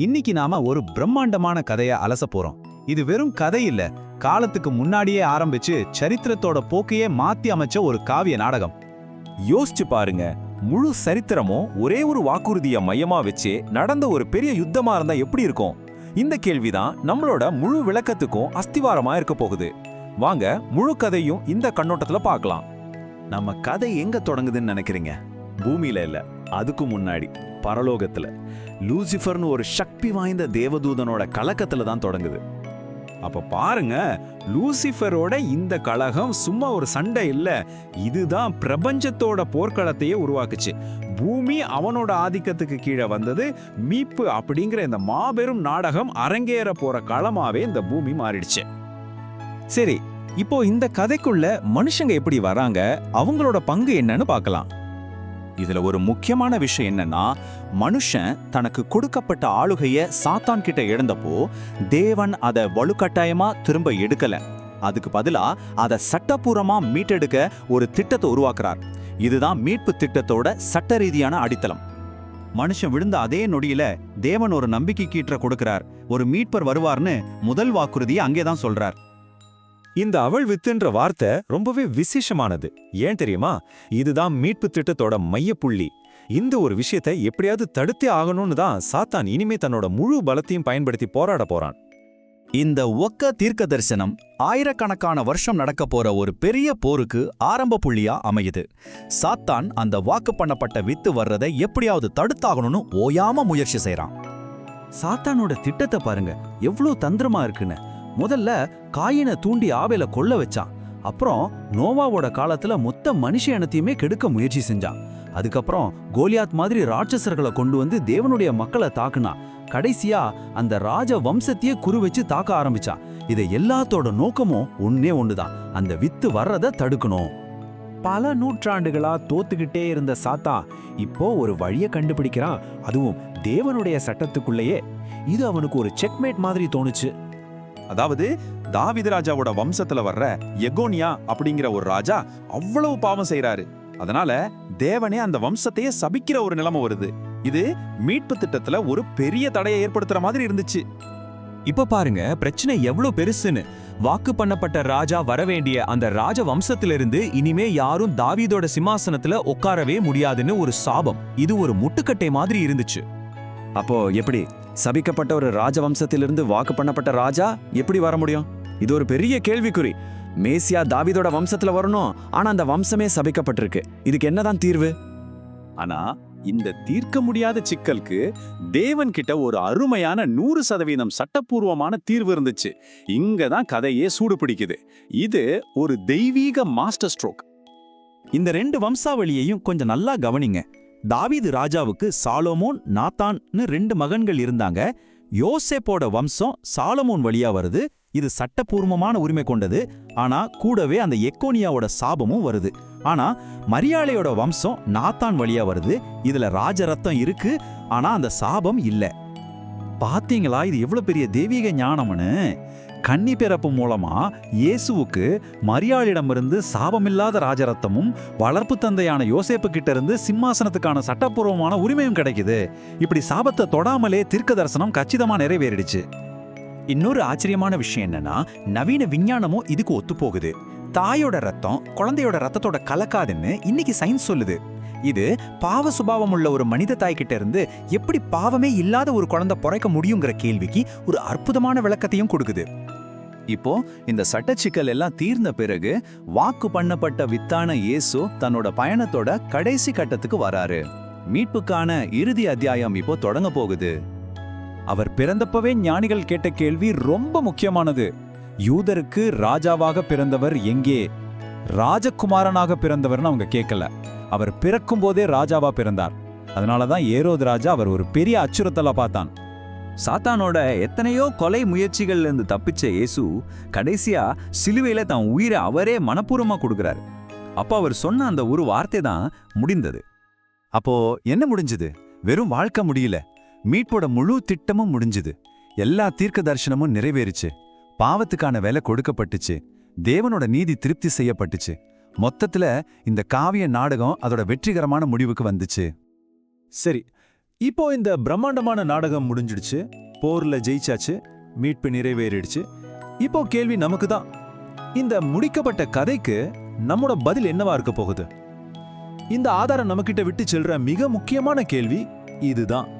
இன்னைக்கு நாம ஒரு பிரம்மாண்டமான கதைய அலச போறோம். இது வெறும் கதை இல்ல காலத்துக்கு முன்னாடியே ஆரம்பிச்சு சரித்திரத்தோட போக்கையே மாத்தி அமைச்ச ஒரு காவிய நாடகம். யோசிச்சு பாருங்க முழு சரித்திரமும் ஒரே ஒரு வாக்குறுதிய மையமா வச்சு நடந்த ஒரு பெரிய யுத்தமா இருந்தா எப்படி இருக்கும்? இந்த கேள்விதான் நம்மளோட முழு விளக்கத்துக்கும் அஸ்திவாரமா இருக்க போகுது. வாங்க முழு கதையும் இந்த கண்ணோட்டத்துல பார்க்கலாம். நம்ம கதை எங்க தொடங்குதுன்னு நினைக்கிறீங்க? பூமியில இல்ல அதுக்கு முன்னாடி. பரலோகத்தில். லூசிஃபர்னு ஒரு சக்தி வாய்ந்த தேவதூதனோட கலக்கத்தில் தான் தொடங்குது. அப்போ பாருங்க லூசிஃபரோட இந்த கழகம் சும்மா ஒரு சண்டை இல்லை இதுதான் பிரபஞ்சத்தோட போர்க்களத்தையே உருவாக்குச்சு. பூமி அவனோட ஆதிக்கத்துக்கு கீழே வந்தது மீட்பு அப்படிங்கிற இந்த மாபெரும் நாடகம் அரங்கேற போற களமாவே இந்த பூமி மாறிடுச்சு. சரி இப்போ இந்த கதைக்குள்ள மனுஷங்க எப்படி வராங்க அவங்களோட பங்கு என்னன்னு பார்க்கலாம். இதுல ஒரு முக்கியமான விஷயம் என்னன்னா மனுஷன் தனக்கு கொடுக்கப்பட்ட ஆளுகைய சாத்தான் கிட்ட இழந்தப்போ தேவன் அதை வலுக்கட்டாயமா திரும்ப எடுக்கல. அதுக்கு பதிலா அதை சட்டப்பூர்வமா மீட்டெடுக்க ஒரு திட்டத்தை உருவாக்குறார். இதுதான் மீட்பு திட்டத்தோட சட்ட ரீதியான அடித்தளம். மனுஷன் விழுந்த அதே நொடியில தேவன் ஒரு நம்பிக்கை கீற்ற கொடுக்கிறார். ஒரு மீட்பர் வருவார்னு முதல் வாக்குறுதியை அங்கேதான் சொல்றார். இந்த அவள் வித்துன்ற வார்த்தை ரொம்பவே விசேஷமானது. ஏன் தெரியுமா? இதுதான் மீட்பு திட்டத்தோட மையப்புள்ளி இந்த ஒரு விஷயத்தை எப்படியாவது தடுத்தே ஆகணும்னு தான் சாத்தான் இனிமே தன்னோட முழு பலத்தையும் பயன்படுத்தி போராட போறான். இந்த ஒக்க தீர்க்க தரிசனம் ஆயிரக்கணக்கான வருஷம் நடக்க போற ஒரு பெரிய போருக்கு ஆரம்ப புள்ளியா அமையுது. சாத்தான் அந்த வாக்கு பண்ணப்பட்ட வித்து வர்றதை எப்படியாவது தடுத்தாகணும்னு ஓயாம முயற்சி செய்றான். சாத்தானோட திட்டத்தை பாருங்க. எவ்வளவு தந்திரமா இருக்குன்னு. முதல்ல காயினை தூண்டி ஆபேல கொல்ல வச்சான். அப்புறம் நோவாவோட காலத்துல மொத்த மனுஷ இனத்தையுமே கெடுக்க முயற்சி செஞ்சான். அதுக்கப்புறம் கோலியாத் மாதிரி ராட்சசர்களை கொண்டு வந்து தேவனுடைய மக்களை தாக்குனான். கடைசியா அந்த ராஜ வம்சத்தையே குறி வச்சு தாக்க ஆரம்பிச்சான். இதை எல்லாத்தோட நோக்கமும் ஒன்னே ஒண்ணுதான். அந்த வித்து வர்றத தடுக்கணும். பல நூற்றாண்டுகளா தோத்துக்கிட்டே இருந்த சாத்தா இப்போ ஒரு வழிய கண்டுபிடிக்கிறான். அதுவும் தேவனுடைய சட்டத்துக்குள்ளேயே. இது அவனுக்கு ஒரு செக்மேட் மாதிரி தோணுச்சு. அதாவது தாவித ராஜாவோட வம்சத்துல வர்ற எகோனியா அப்படிங்கிற ஒரு ராஜா அவ்வளவு பாவம் செய்யறாரு அதனால தேவனே அந்த வம்சத்தையே சபிக்கிற ஒரு நிலைமை வருது. இது மீட்பு திட்டத்துல ஒரு பெரிய தடையை ஏற்படுத்துற மாதிரி இருந்துச்சு. இப்ப பாருங்க பிரச்சனை எவ்வளவு பெருசுன்னு. வாக்கு பண்ணப்பட்ட ராஜா வரவேண்டிய அந்த ராஜ வம்சத்திலிருந்து இனிமே யாரும் தாவீதோட சிம்மாசனத்துல உட்காரவே முடியாதுன்னு ஒரு சாபம். இது ஒரு முட்டுக்கட்டை மாதிரி இருந்துச்சு. அப்போ எப்படி? சபிக்கப்பட்ட ஒரு ராஜவம்சத்திலிருந்து வாக்கு பண்ணப்பட்ட ராஜா எப்படி வர முடியும்? இது ஒரு பெரிய கேள்விக்குறி. மேசியா தாவிதோட வம்சத்துல வரணும் ஆனா அந்த வம்சமே சபிக்கப்பட்டிருக்கு. இதுக்கு என்னதான் தீர்வு? ஆனா இந்த தீர்க்க முடியாத சிக்கலுக்கு தேவன் கிட்ட ஒரு அருமையான நூறு சதவீதம் சட்டப்பூர்வமான தீர்வு இருந்துச்சு. இங்க தான் கதையே சூடு பிடிக்குது இது ஒரு தெய்வீக மாஸ்டர் ஸ்ட்ரோக். இந்த ரெண்டு வம்சாவளியையும் கொஞ்சம் நல்லா கவனிங்க. தாவீது ராஜாவுக்கு சாலோமோன் நாத்தான்னு ரெண்டு மகன்கள் இருந்தாங்க. யோசேப்போட வம்சம் சாலமோன் வழியா வருது. இது சட்டப்பூர்வமான உரிமை கொண்டது. ஆனா கூடவே அந்த எக்கோனியாவோட சாபமும் வருது. ஆனா மரியாளையோட வம்சம் நாத்தான் வழியா வருது. இதுல ராஜரத்தம் இருக்கு. ஆனா அந்த சாபம் இல்ல. பாத்தீங்களா? இது எவ்வளவு பெரிய தெய்வீக ஞானம்னு. கன்னி பிறப்பு மூலமா இயேசுவுக்கு மரியாளிடமிருந்து சாபமில்லாத ராஜரத்தமும் வளர்ப்பு தந்தையான யோசேப்பு கிட்ட இருந்து சிம்மாசனத்துக்கான சட்டப்பூர்வமான உரிமையும் கிடைக்குது. இப்படி சாபத்தை தொடாமலே தீர்க்க தரிசனம் கச்சிதமா நிறைவேறிடுச்சு. இன்னொரு ஆச்சரியமான விஷயம் என்னன்னா நவீன விஞ்ஞானமும் இதுக்கு ஒத்து போகுது தாயோட ரத்தம் குழந்தையோட ரத்தத்தோட கலக்காதுன்னு இன்னைக்கு சயின்ஸ் சொல்லுது. இது பாவ சுபாவம் உள்ள ஒரு மனித தாய்கிட்ட இருந்து எப்படி பாவமே இல்லாத ஒரு குழந்தை பிறக்க முடியுங்கிற கேள்விக்கு ஒரு அற்புதமான விளக்கத்தையும் கொடுக்குது. இப்போ இந்த சட்டச்சிக்கல் எல்லாம் தீர்ந்த பிறகு வாக்கு பண்ணப்பட்ட வித்தான இயேசு தன்னோட பயணத்தோட கடைசி கட்டத்துக்கு வராரு. மீட்புக்கான இறுதி அத்தியாயம் இப்போ தொடங்க போகுது. அவர் பிறந்தப்பவே ஞானிகள் கேட்ட கேள்வி ரொம்ப முக்கியமானது. யூதருக்கு ராஜாவாக பிறந்தவர் எங்கே? ராஜகுமாரனாக பிறந்தவர்னு அவங்க கேட்கல அவர் பிறக்கும் போதே ராஜாவா பிறந்தார். அதனாலதான் ஏரோது ராஜா அவர் ஒரு பெரிய அச்சுறுத்தலை பார்த்தான். சாத்தானோட எத்தனையோ கொலை முயற்சிகள்ல இருந்து தப்பிச்ச இயேசு கடைசியா சிலுவையில் தன் உயிரை அவரே மனப்பூர்வமா கொடுக்கறாரு. அப்ப அவர் சொன்ன அந்த ஒரு வார்த்தை தான் முடிந்தது. அப்போ என்ன முடிஞ்சது? வெறும் வாழ்க்கை முடியல. மீட்போட முழு திட்டமும் முடிஞ்சுது. எல்லா தீர்க்க தரிசனமும் நிறைவேறுச்சு. பாவத்துக்கான வேலை கொடுக்கப்பட்டுச்சு. தேவனோட நீதி திருப்தி செய்யப்பட்டுச்சு. மொத்தத்துல இந்த காவிய நாடகம் அதோட வெற்றிகரமான முடிவுக்கு வந்துச்சு. சரி இப்போ இந்த பிரம்மாண்டமான நாடகம் முடிஞ்சிடுச்சு போர்ல ஜெயிச்சாச்சு மீட்பு நிறைவேறிடுச்சு. இப்போ கேள்வி நமக்கு தான். இந்த முடிக்கப்பட்ட கதைக்கு நம்மோட பதில் என்னவா இருக்க போகுது? இந்த ஆதாரம் நம்மக்கிட்ட விட்டு செல்ற மிக முக்கியமான கேள்வி இதுதான்.